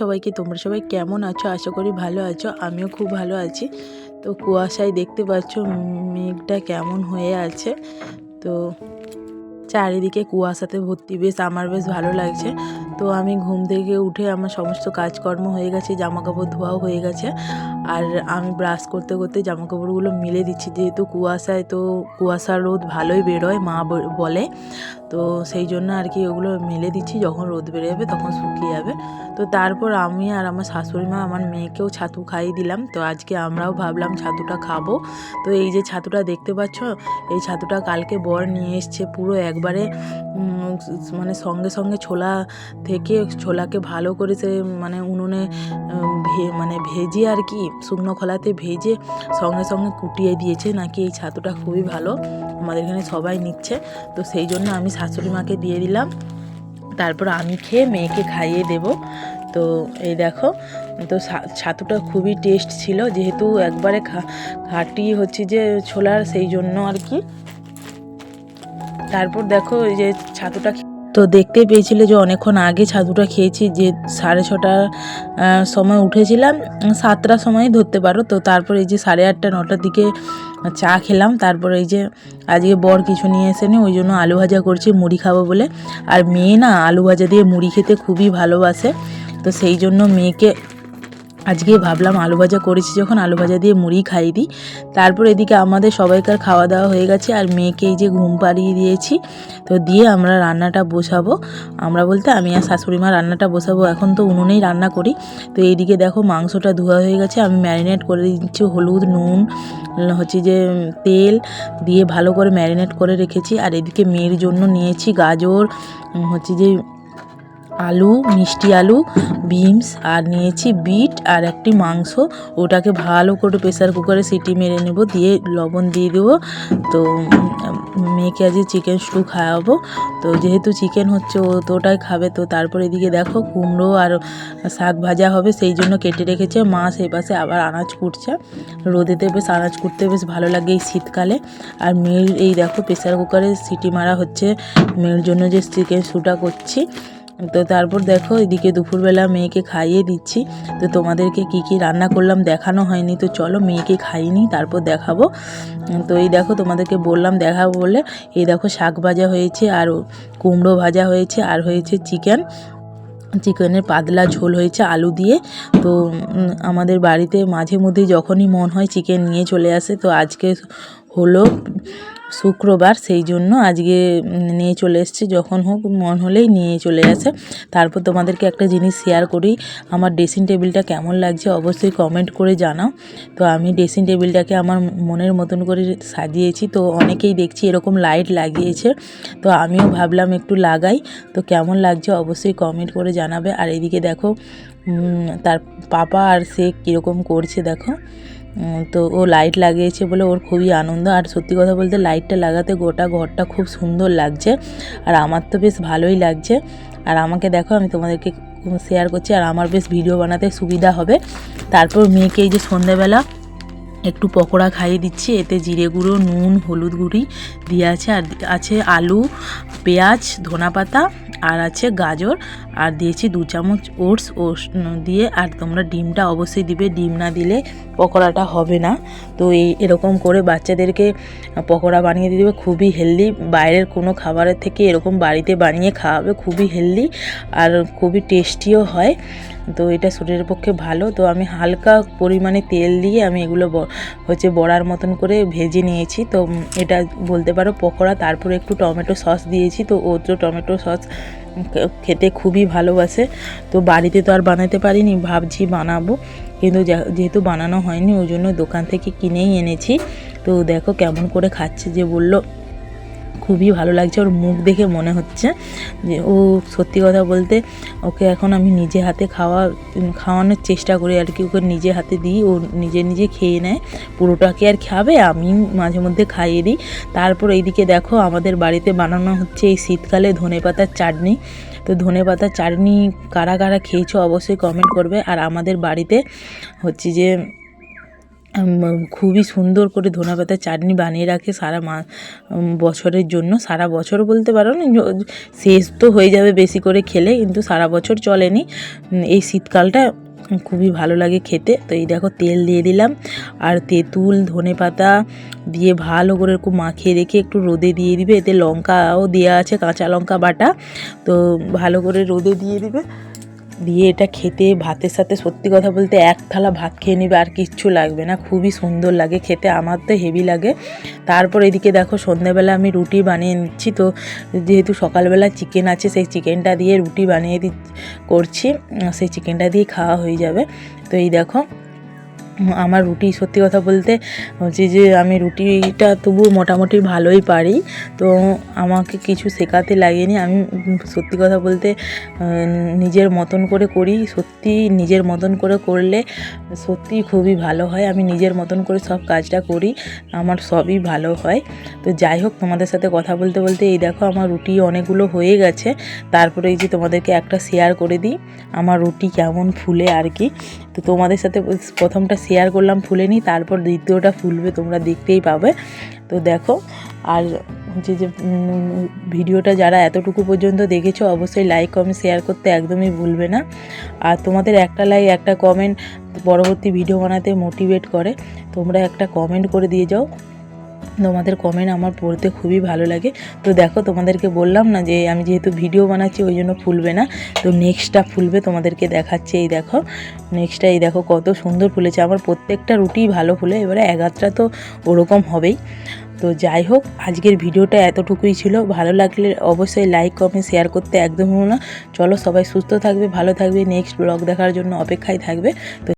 সবাইকে, তোমরা সবাই কেমন আছো? আশা করি ভালো আছো। আমিও খুব ভালো আছি। তো কুয়াশায় দেখতে পাচ্ছ মেঘটা কেমন হয়ে আছে। তো চারিদিকে কুয়াশাতে ভর্তি। বেশ, আমার বেশ ভালো লাগছে। তো আমি ঘুম থেকে উঠে আমার সমস্ত কাজকর্ম হয়ে গেছে জামা কাপড় ধোয়াও হয়ে গেছে। আর আমি ব্রাশ করতে করতে জামা কাপড়গুলো মিলে দিচ্ছি। যেহেতু কুয়াশায়, তো কুয়াশা রোদ ভালোই বেরোয়, মা বলে। তো সেই জন্য আর কি ওগুলো মেলে দিচ্ছি। যখন রোদ বেড়ে যাবে তখন শুকিয়ে যাবে। তো তারপর আমি আর আমার শাশুড়ি মা আমার মেয়েকেও ছাতু খাইয়ে দিলাম। তো আজকে আমরাও ভাবলাম ছাতুটা খাব। তো এই যে ছাতুটা দেখতে পাচ্ছ, এই ছাতুটা কালকে বর নিয়ে এসছে পুরো একবারে মানে সঙ্গে সঙ্গে ছোলা থেকে ছোলাকে ভালো করে সে মানে উনুনে মানে ভেজে আর কি শুকনো খোলাতে ভেজে সঙ্গে সঙ্গে কুটিয়ে দিয়েছে। নাকি এই ছাতুটা খুবই ভালো। আমাদের এখানে সবাই নিচ্ছে। তো সেই জন্য আমি শাশুড়ি মাকে দিয়ে দিলাম। তারপর আমি খেয়ে মেয়েকে খাইয়ে দেব। তো এই দেখো, তো ছাতুটা খুবই টেস্ট ছিল। যেহেতু একবারে খাঁটি হচ্ছে যে ছোলার, সেই জন্য আর কি। তারপর দেখো এই যে ছাতুটা তো দেখতে পেয়েছিলে যে অনেকক্ষণ আগে ছাতুটা খেয়েছি যে সাড়ে ছটার সময় উঠেছিলাম। সাতটার সময় ধরতে পারো। তো তারপর এই যে সাড়ে আটটা, নটার দিকে চা খেলাম, তারপর এই যে আজকে বর কিছু নিয়ে এসেনি, ওই জন্য আলু ভাজা করছি, মুড়ি খাব বলে। আর মেয়ে না, আলু ভাজা দিয়ে মুড়ি খেতে খুবই ভালোবাসে। তো সেই জন্য মেয়েকে আজকে ভাবলাম আলু ভাজা করেছি যখন আলু ভাজা দিয়ে মুড়ি খাইয়ে দিই। তারপর এদিকে আমাদের সবাইকার খাওয়া দাওয়া হয়ে গেছে আর মেয়েকে এই যে ঘুম পাড়িয়ে দিয়েছি। তো দিয়ে আমরা রান্নাটা বসাবো। আমরা বলতে আমি আর শাশুড়ি মা রান্নাটা বসাবো। এখন তো উনুনেই রান্না করি। তো এইদিকে দেখো মাংসটা ধোয়া হয়ে গেছে। আমি ম্যারিনেট করে দিচ্ছি হলুদ, নুন, হচ্ছে যে তেল দিয়ে ভালো করে ম্যারিনেট করে রেখেছি। আর এদিকে মেয়ের জন্য নিয়েছি গাজর হচ্ছে যে আলু, মিষ্টি আলু, বিনস, আর নিয়েছি বিট আর একটি মাংস। ওটাকে ভালো করে প্রেসার কুকারে সিটি মেরে নেব, দিয়ে লবণ দিয়ে দেবো। তো মেয়েকে আজকে চিকেন স্টু খাওয়াবো। তো যেহেতু চিকেন হচ্ছে, ও তো ওটাই খাবে। তো তারপর এদিকে দেখো, কুমড়ো আর শাক ভাজা হবে, সেই জন্য কেটে রেখেছে। মা সেই পাশে আবার আনাজ কুটছে। রোদেতে বেশ আনাজ কুটতে বেশ ভালো লাগে এই শীতকালে। আর মেয়ের এই দেখো, প্রেসার কুকারে সিটি মারা হচ্ছে। মেয়ের জন্য যে চিকেন স্টুটা করছি তো তারপর দেখো এদিকে দুপুরবেলা মেয়েকে খাইয়ে দিচ্ছি। তো তোমাদেরকে কি কি রান্না করলাম দেখানো হয়নি। তো চলো মেয়েকে খাইনি তারপর দেখাবো। তো এই দেখো তোমাদেরকে বললাম দেখাবো বলে, এই দেখো শাক ভাজা হয়েছে আর কুমড়ো ভাজা হয়েছে আর হয়েছে চিকেন। চিকেনের পাতলা ঝোল হয়েছে আলু দিয়ে। তো আমাদের বাড়িতে মাঝে মধ্যেই যখনই মন হয় চিকেন নিয়ে চলে আসে। তো আজকে হলো শুক্রবার সেই জন্য আজকে নিয়ে চলে এসছে। যখন হোক, মন হলেই নিয়ে চলে আসে। তারপর তোমাদেরকে একটা জিনিস শেয়ার করি। আমার ড্রেসিং টেবিলটা কেমন লাগছে অবশ্যই কমেন্ট করে জানাও। তো আমি ড্রেসিং টেবিলটাকে আমার মনের মতন করে সাজিয়েছি। তো অনেকেই দেখছি এরকম লাইট লাগিয়েছে। তো আমিও ভাবলাম একটু লাগাই। তো কেমন লাগছে অবশ্যই কমেন্ট করে জানাবে। আর এদিকে দেখো তার পাপা আর সে কীরকম করছে দেখো। তো ও লাইট লাগিয়েছে বলে ওর খুবই আনন্দ। আর সত্যি কথা বলতে লাইটটা লাগাতে গোটা ঘরটা খুব সুন্দর লাগছে। আর আমার তো বেশ ভালোই লাগছে। আর আমাকে দেখো, আমি তোমাদেরকে শেয়ার করছি। আর আমার বেশ ভিডিও বানাতে সুবিধা হবে। তারপর মেয়েকে এই যে সন্ধেবেলা একটু পকোড়া খাইয়ে দিচ্ছি। এতে জিরে গুঁড়ো, নুন, হলুদ গুঁড়ি দিয়ে আছে। আর আছে আলু, পেঁয়াজ, ধনেপাতা আর আছে গাজর, আর দিয়েছি দু চামচ ওটস ওটস দিয়ে আর তোমরা ডিমটা অবশ্যই দিবে, ডিম না দিলে পকোড়াটা হবে না। তো এই এরকম করে বাচ্চাদেরকে পকোড়া বানিয়ে দিয়ে দেবে, খুবই হেলদি বাইরের কোনো খাবারের থেকে এরকম বাড়িতে বানিয়ে খাওয়াবে, খুবই হেলদি আর খুবই টেস্টিও হয়। তো এটা শরীরের পক্ষে ভালো। তো আমি হালকা পরিমাণে তেল দিয়ে আমি এগুলো হচ্ছে বড়ার মতন করে ভেজে নিয়েছি। তো এটা বলতে পারো পকোড়া, তারপরে একটু টমেটো সস দিয়েছি। তো ও তো টমেটো সস খেতে খুবই ভালোবাসে। তো বাড়িতে তো আর বানাতে পারিনি, ভাবছি বানাবো। কিন্তু যেহেতু বানানো হয়নি, ওই জন্য দোকান থেকে কিনেই এনেছি। তো দেখো কেমন করে খাচ্ছে যে বলল। খুবই ভালো লাগছে, ওর মুখ দেখে মনে হচ্ছে যে ও সত্যি কথা বলতে ওকে এখন আমি নিজে হাতে খাওয়া, খাওয়ানোর চেষ্টা করি আর কি, ওকে নিজে হাতে দিই, ও নিজে নিজে খেয়ে নেয়, পুরোটাকে আর খাবে, আমি মাঝে মধ্যে খাইয়ে দিই। তারপর এইদিকে দেখো আমাদের বাড়িতে বানানো হচ্ছে এই শীতকালে ধনেপাতার চাটনি। তো ধনেপাতার চাটনি কারা কারা খেয়েছো অবশ্যই কমেন্ট করবে। আর আমাদের বাড়িতে হচ্ছে যে খুবই সুন্দর করে ধনে পাতার চাটনি বানিয়ে রাখে সারা মা বছরের জন্য। সারা বছর বলতে পারো না শেষ তো হয়ে যাবে বেশি করে খেলে, কিন্তু সারা বছর চলেনি। এই শীতকালটা খুবই ভালো লাগে খেতে। তো এই দেখো, তেল দিয়ে দিলাম। আর তেঁতুল ধনে পাতা দিয়ে ভালো করে একটু মাখিয়ে রেখে একটু রোদে দিয়ে দিবে। এতে লঙ্কাও দেওয়া আছে, কাঁচা লঙ্কা বাটা। তো ভালো করে রোদে দিয়ে দিবে। দিয়ে এটা খেতে, ভাতের সাথে সত্যি কথা বলতে এক থালা ভাত খেয়ে নেবে আর কিচ্ছু লাগবে না। খুবই সুন্দর লাগে খেতে, আমার তো হেভি লাগে। তারপর এদিকে দেখো সন্ধ্যাবেলা আমি রুটি বানিয়ে নিচ্ছি, তো যেহেতু সকালবেলা চিকেন আছে, সেই চিকেনটা দিয়ে রুটি বানিয়ে দি করছি সেই চিকেনটা দিয়ে খাওয়া হয়ে যাবে। তো এই দেখো আমার রুটি সত্যি কথা বলতে হচ্ছে যে আমি রুটিটা তবু মোটামুটি ভালোই পারি। তো আমাকে কিছু শেখাতে লাগেনি। আমি সত্যি কথা বলতে নিজের মতন করে করি। সত্যি নিজের মতন করে করলে সত্যি খুবই ভালো হয়। আমি নিজের মতন করে সব কাজটা করি, আমার সবই ভালো হয়। তো যাই হোক, তোমাদের সাথে কথা বলতে বলতে এই দেখো আমার রুটি অনেকগুলো হয়ে গেছে। তারপরে এই যে তোমাদেরকে একটা শেয়ার করে দিই, আমার রুটি কেমন ফুলে আর কি। তো তোমাদের সাথে প্রথমটা শেয়ার করলাম ফুলেনি তারপর দ্বিতীয়টা ফুলবে, তোমরা দেখতেই পাবে। তো দেখো, আর হচ্ছে যে ভিডিওটা যারা এতটুকু পর্যন্ত দেখেছ, অবশ্যই লাইক কমেন্ট শেয়ার করতে একদমই ভুলবে না। আর তোমাদের একটা লাইক একটা কমেন্ট পরবর্তী ভিডিও বানাতে মোটিভেট করে। তোমরা একটা কমেন্ট করে দিয়ে যাও। তোমাদের কমেন্ট আমার পড়তে খুবই ভালো লাগে। তো দেখো তোমাদেরকে বললাম না যে আমি যেহেতু ভিডিও বানাচ্ছি, ওই জন্য ফুলবে না। তো নেক্সটটা ফুলবে তোমাদেরকে দেখাচ্ছে, এই দেখো। নেক্সটটা এই দেখো কত সুন্দর ফুলেছে। আমার প্রত্যেকটা রুটিই ভালো ফুলে, এবারে এগারটা তো ওরকম হবেই। তো যাই হোক, আজকের ভিডিওটা এতটুকুই ছিল। ভালো লাগলে অবশ্যই লাইক কমেন্ট শেয়ার করতে একদম হলো না। চলো সবাই সুস্থ থাকবে, ভালো থাকবে। নেক্সট ব্লগ দেখার জন্য অপেক্ষায় থাকবে। তো